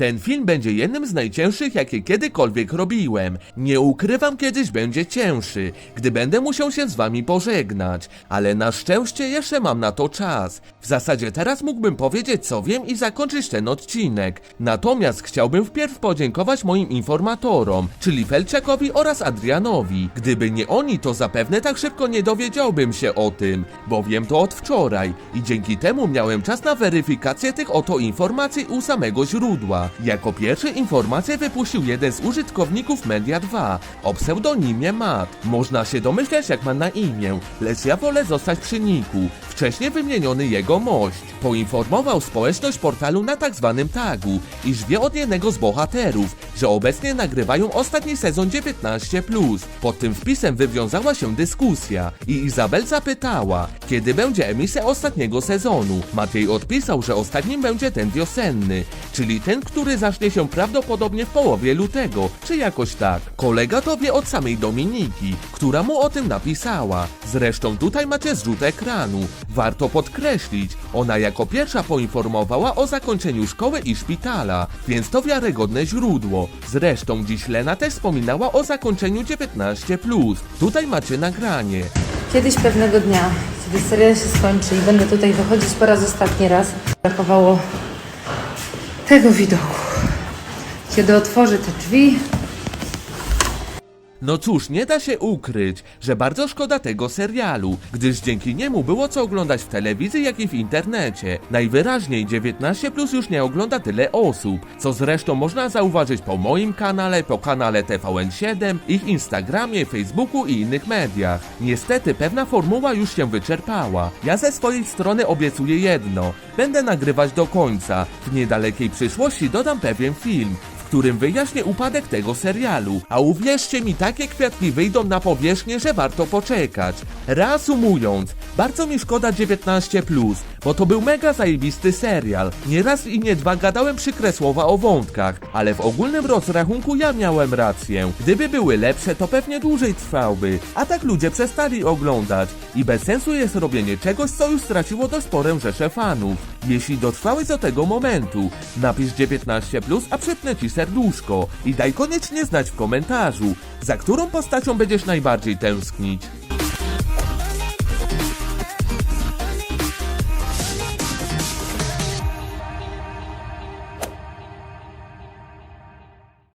Ten film będzie jednym z najcięższych, jakie kiedykolwiek robiłem. Nie ukrywam, kiedyś będzie cięższy, gdy będę musiał się z wami pożegnać, ale na szczęście jeszcze mam na to czas. W zasadzie teraz mógłbym powiedzieć co wiem i zakończyć ten odcinek. Natomiast chciałbym wpierw podziękować moim informatorom, czyli Felczakowi oraz Adrianowi. Gdyby nie oni, to zapewne tak szybko nie dowiedziałbym się o tym, bo wiem to od wczoraj i dzięki temu miałem czas na weryfikację tych oto informacji u samego źródła. Jako pierwszy informację wypuścił jeden z użytkowników Media 2 o pseudonimie Matt. Można się domyśleć jak ma na imię, lecz ja wolę zostać przy niku. Wcześniej wymieniony jego mość. Poinformował społeczność portalu na tak zwanym tagu, iż wie od jednego z bohaterów, że obecnie nagrywają ostatni sezon 19+. Pod tym wpisem wywiązała się dyskusja i Izabel zapytała, kiedy będzie emisja ostatniego sezonu. Maciej odpisał, że ostatnim będzie ten wiosenny, czyli ten, który zacznie się prawdopodobnie w połowie lutego, czy jakoś tak. Kolega to wie od samej Dominiki, która mu o tym napisała. Zresztą tutaj macie zrzut ekranu. Warto podkreślić, ona jako pierwsza poinformowała o zakończeniu szkoły i szpitala, więc to wiarygodne źródło. Zresztą dziś Lena też wspominała o zakończeniu 19+. Tutaj macie nagranie. Kiedyś pewnego dnia, kiedy serial się skończy i będę tutaj wychodzić po raz ostatni raz, brakowało tego widoku. Kiedy otworzę te drzwi, No cóż, nie da się ukryć, że bardzo szkoda tego serialu, gdyż dzięki niemu było co oglądać w telewizji, jak i w internecie. Najwyraźniej 19 plus już nie ogląda tyle osób, co zresztą można zauważyć po moim kanale, po kanale TVN7, ich Instagramie, Facebooku i innych mediach. Niestety pewna formuła już się wyczerpała. Ja ze swojej strony obiecuję jedno. Będę nagrywać do końca. W niedalekiej przyszłości dodam pewien film, którym wyjaśnię upadek tego serialu, a uwierzcie mi, takie kwiatki wyjdą na powierzchnię, że warto poczekać. Reasumując, bardzo mi szkoda 19+, bo to był mega zajebisty serial. Nie raz i nie dwa gadałem przykre słowa o wątkach, ale w ogólnym rozrachunku ja miałem rację. Gdyby były lepsze, to pewnie dłużej trwałby, a tak ludzie przestali oglądać i bez sensu jest robienie czegoś, co już straciło dość sporą rzeszę fanów. Jeśli dotrwałeś do tego momentu, napisz 19+, a przypnę ci serduszko i daj koniecznie znać w komentarzu, za którą postacią będziesz najbardziej tęsknić.